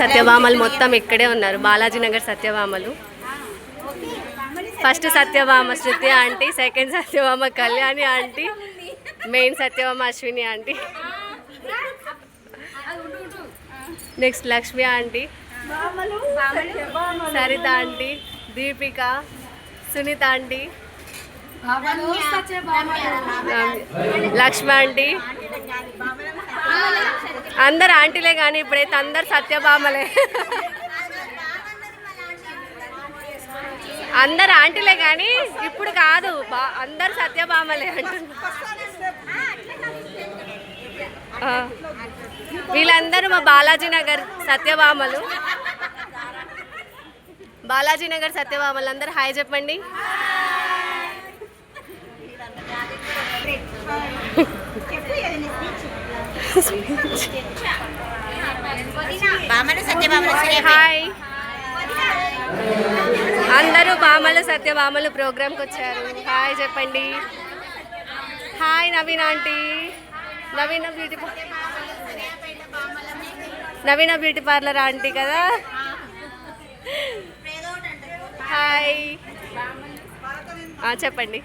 సత్యభామలు మొత్తం ఇక్కడే ఉన్నారు. Balaji Nagar సత్యభామలు. First Satyabhama Shruti aunty second Satyabhama Kalyani aunty main Satyabhama Ashwini aunty. Next Lakshmi aunty Sarita aunty Deepika Sunitha aunty Lakshmi aunty అందరు ఆంటీలే కానీ ఇప్పుడైతే అందరు సత్యభామలే. అందరు ఆంటీలే కానీ ఇప్పుడు కాదు బా- అందరు సత్యభామలే అంటున్నారు వీళ్ళందరూ మా బాలాజీ నగర్ సత్యభామలు. బాలాజీ నగర్ సత్యభామలు అందరు హాయ్ చెప్పండి. హాయ్. అందరూ భామలు సత్యభామలు ప్రోగ్రామ్కి వచ్చారు. హాయ్ చెప్పండి. Hi Naveen aunty. Naveena beauty Naveena beauty parlour aunty కదా? హాయ్. ఆ, చెప్పండి.